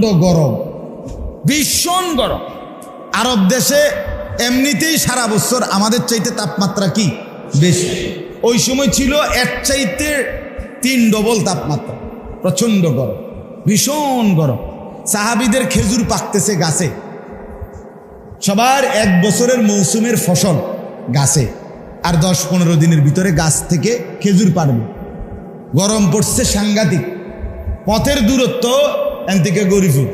প্রচণ্ড গরম। ভীষণ গরম। আরব দেশে এমনিতেই সারা বছর আমাদের চাইতে তাপমাত্রা কি? বেশি। ওই সময় ছিল এক চাইতে তিন ডবল তাপমাত্রা। প্রচণ্ড গরম। ভীষণ গরম। সাহাবিদের খেজুর পাকতেছে গাছে। সবার এক বছরের মৌসুমের ফসল গাছে। আর দশ পনেরো দিনের ভিতরে গাছ থেকে খেজুর পারবে গরম পড়ছে সাংঘাতিক। পথের দূরত্ব থেকে গরিপুর,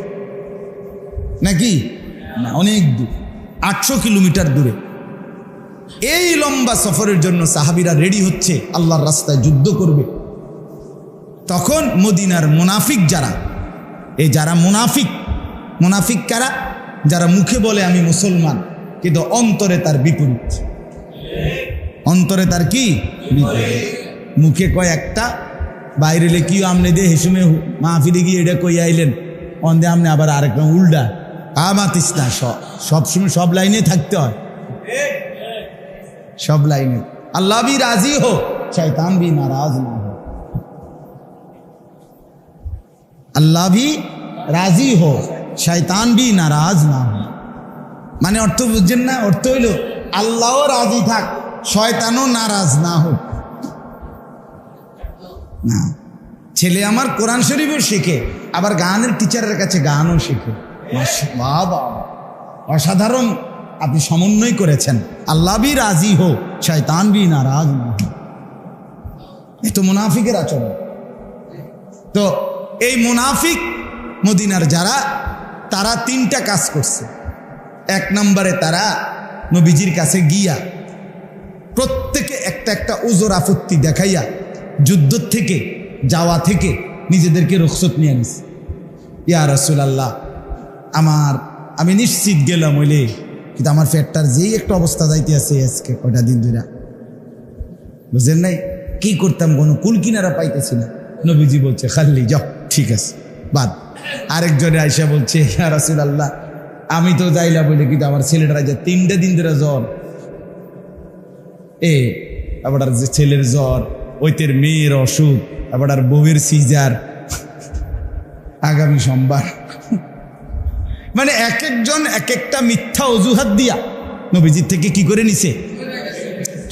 নাকি? না, অনেক দূর, আটশো কিলোমিটার দূরে। এই লম্বা সফরের জন্য সাহাবিরা রেডি হচ্ছে, আল্লাহর রাস্তায় যুদ্ধ করবে। তখন মদিনার মুনাফিক যারা, এই যারা মুনাফিক মুনাফিক কারা? যারা মুখে বলে আমি মুসলমান, কিন্তু অন্তরে তার বিপরীত। অন্তরে তার কি? মুখে কয় একটা বাইরেলে কি আমনে দিয়ে হেসুমে মাহফিলে গিয়ে এটা কই আইলেন? অন্ধে আমনে আবার আরেক উল্টা আ মাতিস না সবসময় সব লাইনে থাকতে হয়। সব লাইনে। আল্লাহ বি রাজি হোক শয়তান বি নারাজ না হোক আল্লাহ বি রাজি হোক শয়তান বি নারাজ না হোক মানে অর্থ বুঝছেন না? অর্থ হইল, আল্লাহও রাজি থাক, শয়তানও নারাজ না হোক। না। ছেলে আমার কোরআন শরীফও শেখে, আবার গানের টিচারের কাছে গানও শেখে। বাবা। অসাধারণ আপনি সমন্বয় করেছেন। আল্লাহ বি রাজি হো, শয়তান বি নারাজ না এ তো মুনাফিকের আচরণ। তো এই মুনাফিক মদিনার যারা, তারা তিনটা কাজ করছে। এক নম্বরে তারা নবীজির কাছে গিয়া প্রত্যেকে একটা একটা ওজোর আপত্তি দেখাইয়া যুদ্ধ থেকে, যাওয়া থেকে নিজেদেরকে রক্ষত নিয়ে নিস ইয়া রসুল আল্লাহ আমার, আমি নিশ্চিত গেলাম ওইলে কিন্তু আমার পেটটার যেই একটা অবস্থা যাইতে আছে আজকে, কয়টা দিন ধরে বুঝলেন নাই? কি করতাম কোনো কুল কিনারা পাইতেছি না। নবীজি বলছে খাল্লি যাও, ঠিক আছে, বাদ। আরেকজনে আয়সা বলছে, ইয়া রাসুল আল্লাহ আমি তো যাইলা বলে কিন্তু আমার ছেলেটা যে তিনটে দিন ধরে জ্বর। এ, আবার যে ছেলের জ্বর ওইতের মেয়ের অসুখ আবার আর বউয়ের সিজার। আগামী সোমবার। মানে এক একজন এক একটা মিথ্যা অজুহাত দিয়া নবীজির থেকে কি করে নিছে?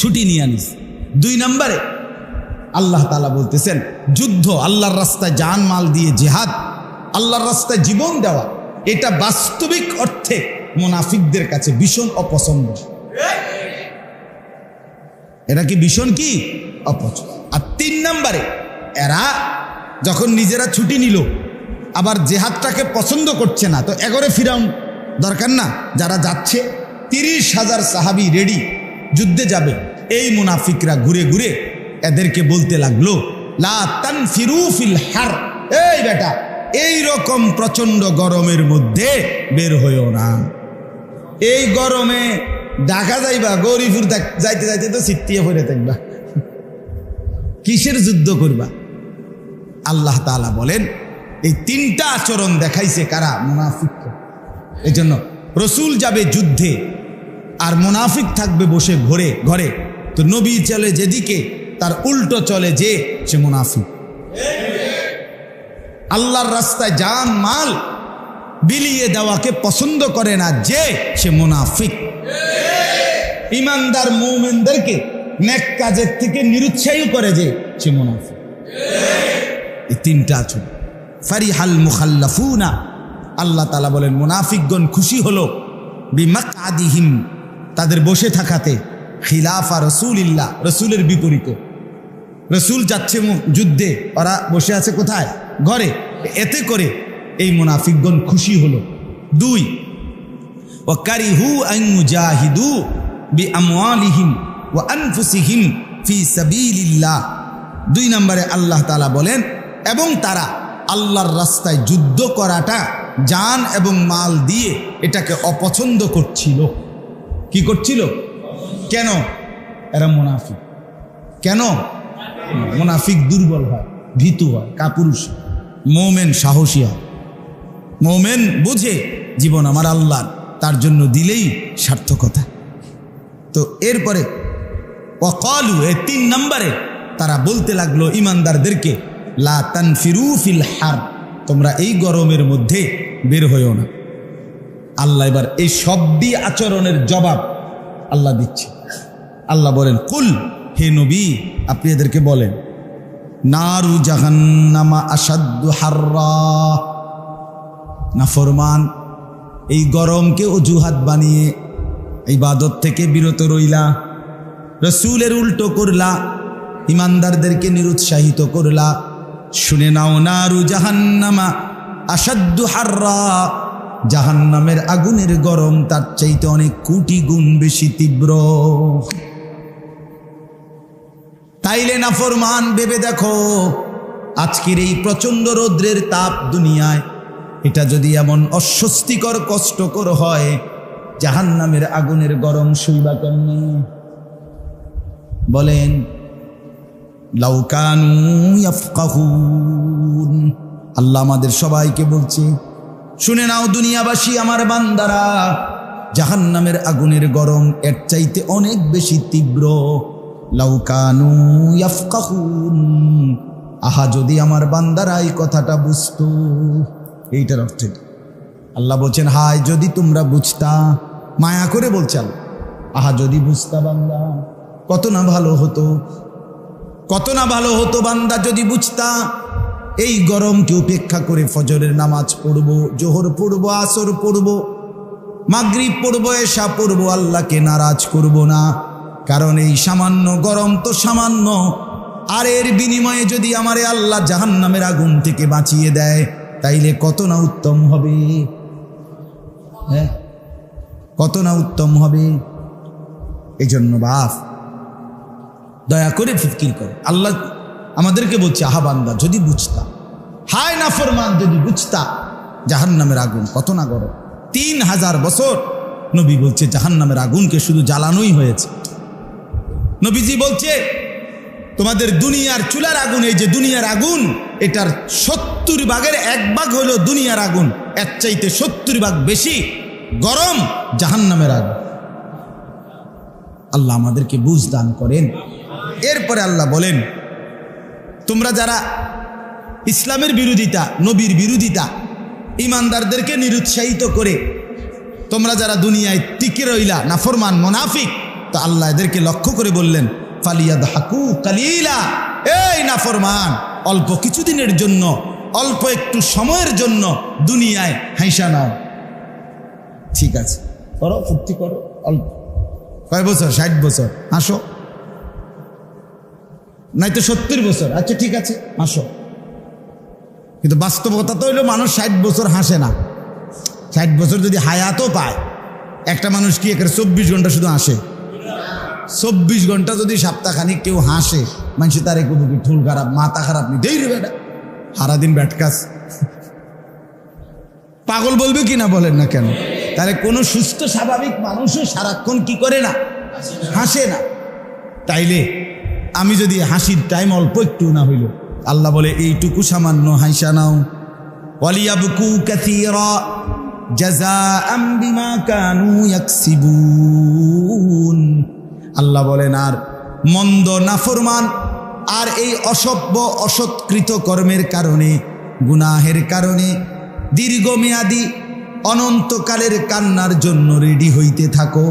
ছুটি নিয়ে আনিস দুই নম্বরে আল্লাহ তালা বলতেছেন, যুদ্ধ আল্লাহর রাস্তায় জান মাল দিয়ে জেহাদ, আল্লাহর রাস্তায় জীবন দেওয়া, এটা বাস্তবিক অর্থে মোনাফিকদের কাছে ভীষণ অপছন্দ। এটা কি ভীষণ কি? অপছন্দ আর তিন নম্বরে, এরা যখন নিজেরা ছুটি নিল, আবার জেহাদটাকে পছন্দ করছে না, তো এগরে ফিরাউন, দরকার না, যারা যাচ্ছে, তিরিশ হাজার সাহাবি রেডি যুদ্ধে যাবে। এই মুনাফিকরা ঘুরে ঘুরে এদেরকে বলতে লাগল, লা ফিল হার। এই বেটা, এই রকম প্রচণ্ড গরমের মধ্যে বের হইও না। এই গরমে ঢাকা যাইবা, গৌরীপুর যাইতে যাইতে তো সিটিয়ে পড়ে থাকবা। কিসের যুদ্ধ করবা? আল্লাহ তাআলা বলেন, এই তিনটা আচরণ দেখাইছে কারা? মুনাফিক। এই জন্য রসুল যাবে যুদ্ধে, আর মুনাফিক থাকবে বসে ঘরে ঘরে। তো নবী চলে যেদিকে, তার উল্টো চলে যে সে মুনাফিক। আল্লাহর রাস্তায় জান মাল বিলিয়ে দেওয়াকে পছন্দ করে না যে সে মুনাফিক। ইমানদার মৌমেনদেরকে নেক কাজের থেকে নিরুৎসাহী করে যে সে মুনাফিক। এই তিনটা আচরণ ফারিহাল মুখাল্লাফুনা। আল্লাহ তালা বলেন, মুনাফিকগণ খুশি হলো বিমাক আদিহিম তাদের বসে থাকাতে। খিলাফা রসুলিল্লাহ, রসুলের বিপরীতে। রসুল যাচ্ছে যুদ্ধে, ওরা বসে আছে কোথায়? ঘরে। এতে করে এই মুনাফিকগণ খুশি হলো। দুই ও কারিহু আইনুজাহিদু বি আমওয়ালিহিম ফি দুই নম্বরে আল্লাহ তাআলা বলেন, এবং তারা আল্লাহর রাস্তায় যুদ্ধ করাটা জান এবং মাল দিয়ে এটাকে অপছন্দ করছিল। কি করছিল? কেন? এরা মুনাফিক। কেন? মুনাফিক দুর্বল হয়, ভীতু হয়, কাপুরুষ। মৌমেন সাহসী হয়। মৌমেন বুঝে জীবন আমার আল্লাহর, তার জন্য দিলেই সার্থকতা। তো এরপরে অকালু এ তিন নম্বরে তারা বলতে লাগল ইমানদারদেরকে, লা হার তোমরা এই গরমের মধ্যে বের হইও না। আল্লাহ এবার এই সবদি আচরণের জবাব আল্লাহ দিচ্ছে। আল্লাহ বলেন, কুল, হে নবী, আপনি এদেরকে বলেন, নারু জাহান্নামা আসাদ্দু হাররা নাফরমান এই গরমকে অজুহাত বানিয়ে এই ইবাদত থেকে বিরত রইলা রসুলের উল্টো করলা, ইমানদারদেরকে নিরুৎসাহিত করলা। শুনে নাও নারু জাহান্নামা আসাদ্দু হাররা। জাহান্নামের আগুনের গরম তার চাইতে অনেক কোটি গুণ বেশি তীব্র। তাইলে নাফরমান ভেবে দেখো, আজকের এই প্রচণ্ড রৌদ্রের তাপ দুনিয়ায়, এটা যদি এমন অস্বস্তিকর, কষ্টকর হয়, জাহান্নামের আগুনের গরম শুইবা কেমনি? বলেন লাউকানু ইয়াফকাহুন। আল্লাহ আমাদের সবাইকে বলছে, শুনে নাও দুনিয়াবাসী আমার বান্দারা, জাহান্নামের আগুনের গরম এর চাইতে অনেক বেশি তীব্র। লাউকানু ইয়াফকাহুন। আহা, যদি আমার বান্দারা এই কথাটা বুঝতো, এইটার অর্থ। আল্লাহ বলছেন, হায়, যদি তোমরা বুঝতা। মায়া করে বলছাল আহা, যদি বুঝতা বান্দা কত না ভালো হতো, কত না ভালো হতো বান্দা যদি বুঝতা, এই গরমকে উপেক্ষা করে ফজরের নামাজ পড়ব, জোহর পড়ব, আসর পড়ব, মাগরিব পড়ব এসা পড়ব, আল্লাহকে নারাজ করব না। কারণ এই সামান্য গরম তো সামান্য, আর এর বিনিময়ে যদি আমারে আল্লাহ জাহান্নামের আগুন থেকে বাঁচিয়ে দেয়, তাইলে কত না উত্তম হবে। হ্যাঁ কত না উত্তম হবে। এই জন্য বাপ দয়া করে ফিকির করো। আল্লাহ আমাদেরকে বলছে, আহা বান্দা, যদি বুঝতা। হায় নাফরমান, যদি বুঝতা, জাহান্নামের আগুন কত না গরম। তিন হাজার বছর নবী বলছে, জাহান্নামের আগুনকে শুধু জ্বালানোই হয়েছে। নবীজি বলছে, তোমাদের দুনিয়ার চুলার আগুন, এই যে দুনিয়ার আগুন, এটার সত্তর ভাগের এক ভাগ হলো দুনিয়ার আগুন। এর চাইতে সত্তর ভাগ বেশি গরম জাহান্নামের আগুন। আল্লাহ আমাদেরকে বুঝ দান করেন। এরপরে আল্লাহ বলেন, তোমরা যারা ইসলামের বিরোধিতা, নবীর বিরোধিতা, ইমানদারদেরকে নিরুৎসাহিত করে, তোমরা যারা দুনিয়ায় টিকে রইলা, নাফরমান, মোনাফিক, তো আল্লাহ এদেরকে লক্ষ্য করে বললেন ফালিয়াদ হাকু কালিলা। এই নাফরমান, অল্প কিছুদিনের জন্য, অল্প একটু সময়ের জন্য দুনিয়ায় হাইসা নাও। ঠিক আছে, করো, ফুর্তি করো, অল্প। কয় বছর? ষাট বছর। আসো। নাই তো সত্তর বছর। আচ্ছা ঠিক আছে, আসো। কিন্তু বাস্তবতা তো হইল মানুষ ষাট বছর হাসে না। ষাট বছর যদি হায়াতও পায়, একটা মানুষ কি একের চব্বিশ ঘণ্টা শুধু হাসে? চব্বিশ ঘণ্টা যদি সপ্তাহখানিক কেউ হাসে, মানুষ তার একটু কি ঠুল খারাপ, মাথা খারাপ নি দেই বেটা। সারাদিন ব্যাটকাস পাগল বলবে কি না বলেন না কেন? তাহলে কোনো সুস্থ, স্বাভাবিক মানুষও সারাক্ষণ কি করে না? হাসে না। তাইলে আমি যদি হাসির টাইম অল্প একটু না হইল। আল্লাহ বলে, এইটুকু সামান্য হাইসা নাও। ওয়ালিয়াবকু কানু আল্লাহ বলেন, আর মন্দ নাফরমান, আর এই অসভ্য, অসৎকৃত কর্মের কারণে, গুনাহের কারণে, দীর্ঘমেয়াদী, অনন্তকালের কান্নার জন্য রেডি হইতে থাকো।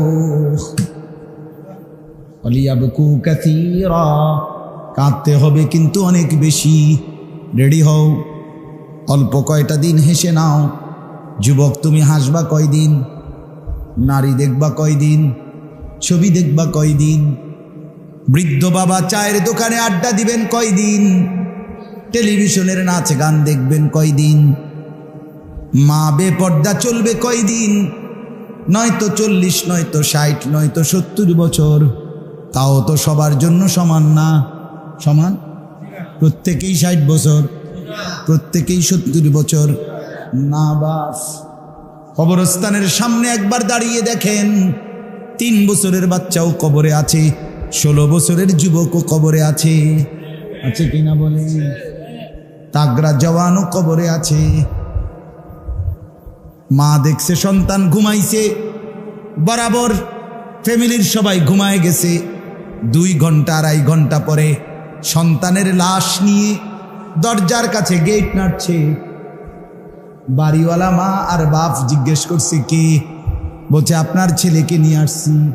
অলিয়াবকু কাসীরা। কাঁদতে হবে কিন্তু অনেক বেশি। রেডি হও। অল্প কয়টা দিন হেসে নাও। যুবক, তুমি হাসবা কয়দিন? নারী দেখবা কয়দিন? ছবি দেখবা কয়দিন? বৃদ্ধ বাবা চায়ের দোকানে আড্ডা দিবেন কয়দিন? টেলিভিশনের নাচ গান দেখবেন কয়দিন? মা বেপর্দা চলবে কয়দিন? নয়তো চল্লিশ, নয়তো ষাট, নয়তো সত্তর বছর। তাও তো সবার জন্য সমান না। সমান? প্রত্যেকেই ষাট বছর, প্রত্যেকেই সত্তর বছর। না বাস। কবরস্থানের সামনে একবার দাঁড়িয়ে দেখেন, তিন বছরের বাচ্চাও কবরে আছে, ষোলো বছরের যুবকও কবরে আছে। আছে কিনা বলে? তাগরা জওয়ানও কবরে আছে। মা দেখছে, সন্তান ঘুমাইছে, বরাবর ফ্যামিলির সবাই ঘুমায় গেছে। দুই ঘণ্টা আড়াই ঘণ্টা পরে সন্তানের লাশ নিয়ে দরজার কাছে গেট নাড়ছে। বাড়িওয়ালা মা আর বাপ জিজ্ঞেস করছে, কে? বলছে, আপনার ছেলেকে নিয়ে আসছি।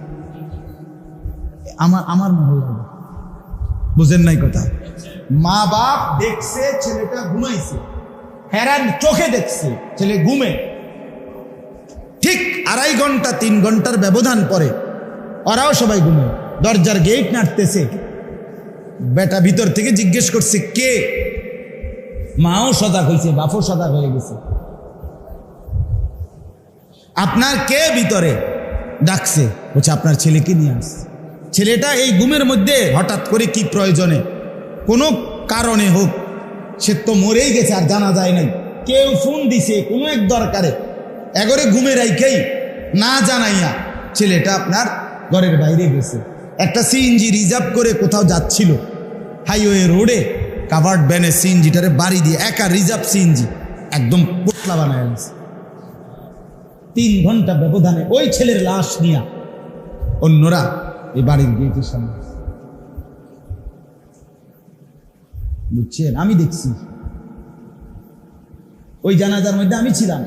আমার আমার মহল্লা বুঝেন নাই কথা। মা বাপ দেখছে, ছেলেটা ঘুমাইছে। হেরান চোখে দেখছে, ছেলে ঘুমে। ঠিক আড়াই ঘণ্টা, তিন ঘণ্টার ব্যবধান পরে ওরাও সবাই ঘুমে দরজার গেট নাড়তেছে। বেটা ভিতর থেকে জিজ্ঞেস করছে, কে? মাও সজাগ হয়েছে, বাপও সজাগ হয়ে গেছে। আপনার কে ভিতরে? ডাকছে। বলছে, আপনার ছেলেকে নিয়ে আসছে। ছেলেটা এই ঘুমের মধ্যে হঠাৎ করে কি প্রয়োজনে? কোনো কারণে হোক, সে তো মরেই গেছে আর জানা যায় নাই। কেউ ফোন দিছে, কোনো এক দরকারে। এগরে ঘুমে রাইখেই না জানাইয়া ছেলেটা আপনার ঘরের বাইরে গেছে। একটা সিএনজি রিজার্ভ করে কোথাও যাচ্ছিল। হাইওয়ে রোডে কাভার্ড ব্যানে সিএনজিটারে বাড়ি দিয়ে একা রিজার্ভ সিএনজি একদম পোটলা বানায় গেছে তিন ঘণ্টা ব্যবধানে ওই ছেলের লাশ নিয়া অন্যরা এই বাড়ির গেটের সামনে বুঝছেন? আমি দেখছি। ওই জানাজার মধ্যে আমি ছিলাম।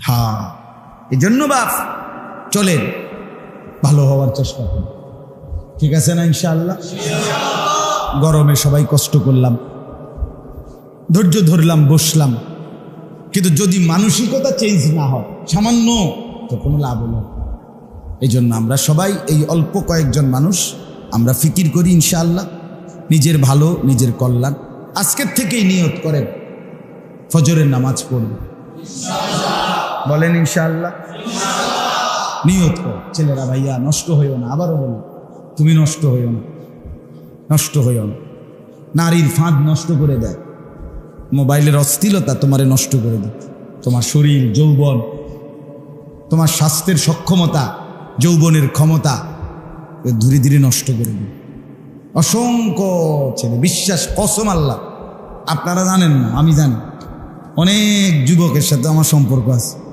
হ্যাঁ। এই জন্য বাপ, চলেন। ভালো হওয়ার চেষ্টা করুন। ঠিক আছে না ইনশাআল্লাহ? গরমে সবাই কষ্ট করলাম। ধৈর্য ধরলাম, বসলাম। কিন্তু যদি মানসিকতা চেঞ্জ না হয়, সামান্য, তো কোনো লাভ হলো। এই জন্য আমরা সবাই, এই অল্প কয়েকজন মানুষ, আমরা ফিকির করি ইনশাআল্লাহ। নিজের ভালো, নিজের কল্যাণ। আজকের থেকেই নিয়ত করেন, ফজরের নামাজ পড়ব বলেন ইনশাল্লাহ নিয়ত কর। ছেলেরা, ভাইয়া, নষ্ট হইও না, আবারও বলো, তুমি নষ্ট হইও না, নষ্ট হইও না। নারীর ফাঁদ নষ্ট করে দেয়। মোবাইলের অস্থিলতা তোমারে নষ্ট করে দেয়। তোমার শরীর, যৌবন, তোমার স্বাস্থ্যের সক্ষমতা, যৌবনের ক্ষমতা ধীরে ধীরে নষ্ট করে দেবে অসংখ্য ছেলে, বিশ্বাস কসম আল্লাহ। আপনারা জানেন না, আমি জানি। অনেক যুবকের সাথে আমার সম্পর্ক আছে।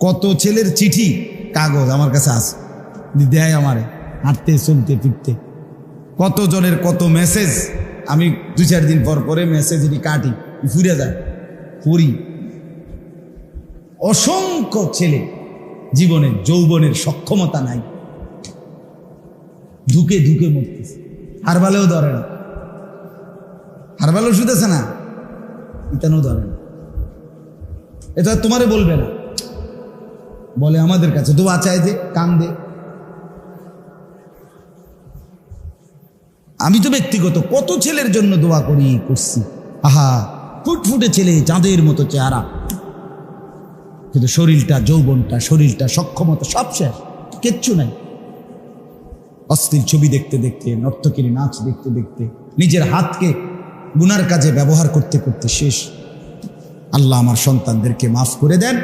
কত ছেলের চিঠি? কাগজ আমার কাছে আছে। দেয় আমারে, হাঁটতে, চলতে, ফিরতে। কত জনের কত মেসেজ আমি দু চার দিন পর পরে মেসেজ এটি কাটি, ফুরে যায়, পড়ি। অসংখ্য ছেলে জীবনের, যৌবনের সক্ষমতা নাই। ধুকে ধুকে মরতেছে। হারবালেও ধরে না। হারবালেও শুতেছে না। ইতানও ধরে না। এটা তোমারে বলবে না। বলে আমাদের কাছে দোয়া চায় যে, কান দে। আমি তো ব্যক্তিগত কত ছেলের জন্য দোয়া করি, করছি। আহা, ফুটফুটে ছেলে, চাঁদের মতো চেহারা। কিন্তু শরীরটা, যৌবনটা, শরীরটা, সক্ষমতা সব শেষ, কিচ্ছু নাই। অস্থির ছবি দেখতে দেখতে, নর্তকীর নাচ দেখতে দেখতে, নিজের হাতকে গুনার কাজে ব্যবহার করতে করতে শেষ। আল্লাহ আমার সন্তানদেরকে মাফ করে দেন।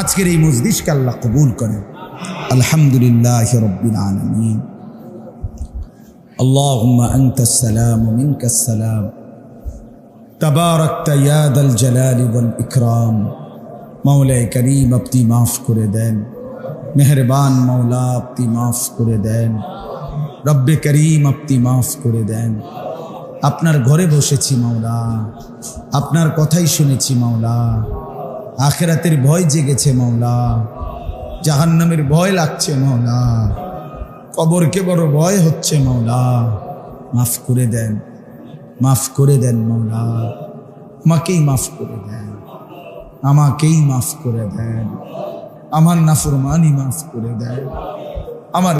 আজকের এই মজলিসকে আল্লাহ কবুল করেন আলহামদুলিল্লাহ রব্বিল আলমিন اللهم أنت السلام ومنك السلام تباركت يا ذا الجلال والإكرام মৌলায় করিম আপনি মাফ করে দেন মেহরবান মৌলা আপনি মাফ করে দেন রব্বে করিম আপনি মাফ করে দেন আপনার ঘরে বসেছি মাওলা আপনার কথাই শুনেছি মাওলা আখেরাতের ভয় জেগেছে মাওলা। জাহান্নামের ভয় লাগছে মাওলা। কবরকে বড় ভয় হচ্ছে মাওলা। মাফ করে দেন। মাফ করে দেন মাওলা। আমাকেই মাফ করে দেন। আমাকেই মাফ করে দেন। আমার নাফরমানি মাফ করে দেন। আমার